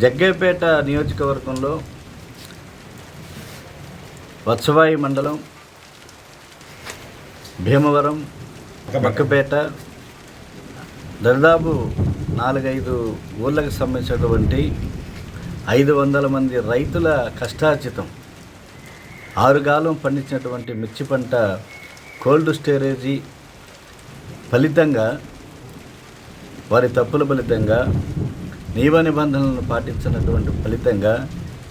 జగ్గేపేట నియోజకవర్గంలో వత్సవాయి మండలం భీమవరం బక్కపేట దాదాపు నాలుగైదు ఊళ్ళకు సంబంధించినటువంటి ఐదు వందల మంది రైతుల కష్టార్జితం. ఆరుగాలం పండించినటువంటి మిర్చి పంట కోల్డ్ స్టోరేజీ ఫలితంగా వారి తప్పుల ఫలితంగా నియమ నిబంధనలను పాటించినటువంటి ఫలితంగా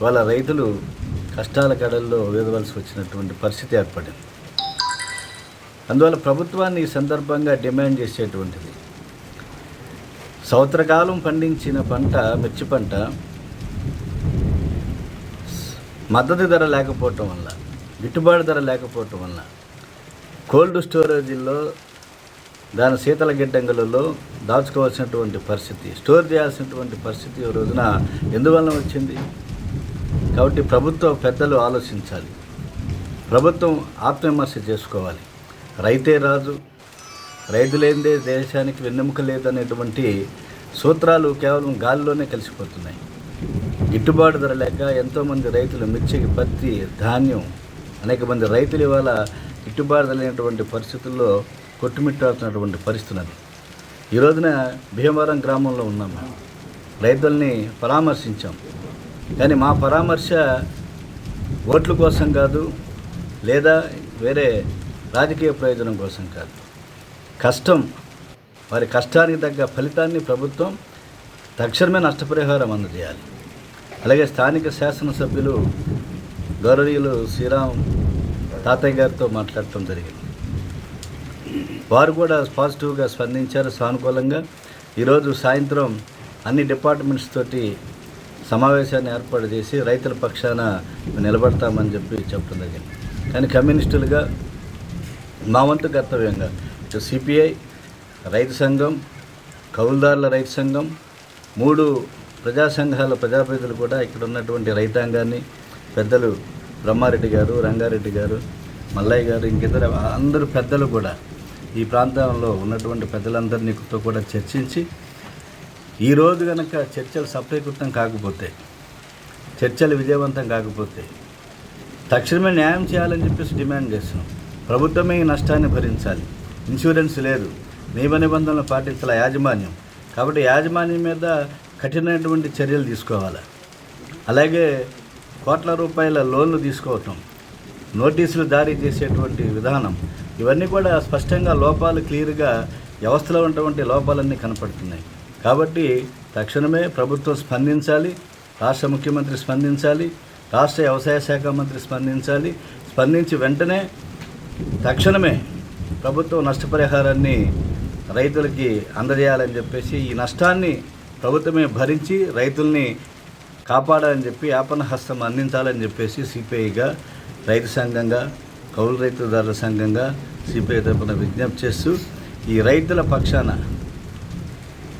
వాళ్ళ రైతులు కష్టాల కడల్లో వేదవలసి వచ్చినటువంటి పరిస్థితి ఏర్పడింది. అందువల్ల ప్రభుత్వాన్ని ఈ సందర్భంగా డిమాండ్ చేసేటువంటిది. సంవత్సరకాలం పండించిన పంట మిర్చి పంట మద్దతు ధర లేకపోవటం వల్ల గిట్టుబాటు ధర లేకపోవటం వల్ల కోల్డ్ స్టోరేజీల్లో దాని శీతల గిడ్డంగులలో దాచుకోవాల్సినటువంటి పరిస్థితి స్టోర్ చేయాల్సినటువంటి పరిస్థితి ఈ రోజున ఎందువలన వచ్చింది? కాబట్టి ప్రభుత్వ పెద్దలు ఆలోచించాలి. ప్రభుత్వం ఆత్మవిమర్శ చేసుకోవాలి. రైతే రాజు రైతు లేనిదే దేశానికి వెన్నెముక లేదనేటువంటి సూత్రాలు కేవలం గాలిలోనే కలిసిపోతున్నాయి. గిట్టుబాటు ధర లేక ఎంతోమంది రైతులు మిర్చికి పత్తి ధాన్యం అనేక మంది రైతులు ఇవాళ గిట్టుబాటు ధర లేనటువంటి పరిస్థితుల్లో కొట్టుమిట్టాడుతున్నటువంటి పరిస్థితి ఉన్నది. ఈ రోజున భీమవరం గ్రామంలో ఉన్నాం. రైతుల్ని పరామర్శించాం. కానీ మా పరామర్శ ఓట్ల కోసం కాదు లేదా వేరే రాజకీయ ప్రయోజనం కోసం కాదు. కష్టం వారి కష్టానికి తగ్గ ఫలితాన్ని ప్రభుత్వం తక్షణమే నష్టపరిహారం అందజేయాలి. అలాగే స్థానిక శాసనసభ్యులు గౌరవీయులు శ్రీరామ్ తాతయ్య గారితో మాట్లాడటం జరిగింది. వారు కూడా పాజిటివ్గా స్పందించారు. సానుకూలంగా ఈరోజు సాయంత్రం అన్ని డిపార్ట్మెంట్స్ తోటి సమావేశాన్ని ఏర్పాటు చేసి రైతుల పక్షాన నిలబడతామని చెప్పి చెప్పడం జరిగింది. కానీ కమ్యూనిస్టులుగా మా వంతు కర్తవ్యంగా ఇటు సిపిఐ రైతు సంఘం కౌలుదారుల రైతు సంఘం మూడు ప్రజా సంఘాల ప్రజాప్రతినిధులు కూడా ఇక్కడ ఉన్నటువంటి రైతాంగాన్ని పెద్దలు బ్రహ్మారెడ్డి గారు రంగారెడ్డి గారు మల్లయ్య గారు ఇంకిద్దరు అందరూ పెద్దలు కూడా ఈ ప్రాంతంలో ఉన్నటువంటి పెద్దలందరినీతో కూడా చర్చించి ఈరోజు కనుక చర్చలు సఫలీకృతం కాకపోతే చర్చలు విజయవంతం కాకపోతే తక్షణమే న్యాయం చేయాలని చెప్పేసి డిమాండ్ చేస్తున్నాం. ప్రభుత్వమే ఈ నష్టాన్ని భరించాలి. ఇన్సూరెన్స్ లేదు. నియమ నిబంధనలు పాటించాల యాజమాన్యం. కాబట్టి యాజమాన్యం మీద కఠినమైనటువంటి చర్యలు తీసుకోవాలి. అలాగే కోట్ల రూపాయల లోన్లు తీసుకోవటం నోటీసులు జారీ చేసేటువంటి విధానం ఇవన్నీ కూడా స్పష్టంగా లోపాలు క్లియర్గా వ్యవస్థలో ఉన్నటువంటి లోపాలన్నీ కనపడుతున్నాయి. కాబట్టి తక్షణమే ప్రభుత్వం స్పందించాలి రాష్ట్ర ముఖ్యమంత్రి స్పందించాలి రాష్ట్ర వ్యవసాయ శాఖ మంత్రి స్పందించాలి స్పందించి వెంటనే తక్షణమే ప్రభుత్వం నష్టపరిహారాన్ని రైతులకి అందజేయాలని చెప్పేసి ఈ నష్టాన్ని ప్రభుత్వమే భరించి రైతుల్ని కాపాడాలని చెప్పి యాపన హస్తం అందించాలని చెప్పేసి సిపిఐగా రైతు సంఘంగా కౌలు రైతుదారుల సంఘంగా సిపిఐ తరపున విజ్ఞప్తి చేస్తూ ఈ రైతుల పక్షాన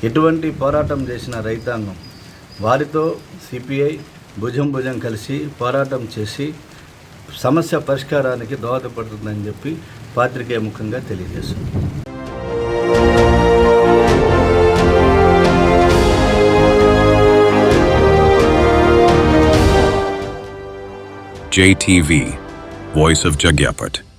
ఎటువంటి పోరాటం చేసిన రైతాంగం వారితో సిపిఐ భుజం భుజం కలిసి పోరాటం చేసి సమస్య పరిష్కారానికి దోహదపడుతుందని చెప్పి పాత్రికేయ ముఖంగా తెలియజేస్తుంది. JTV, Voice of Jagyapat.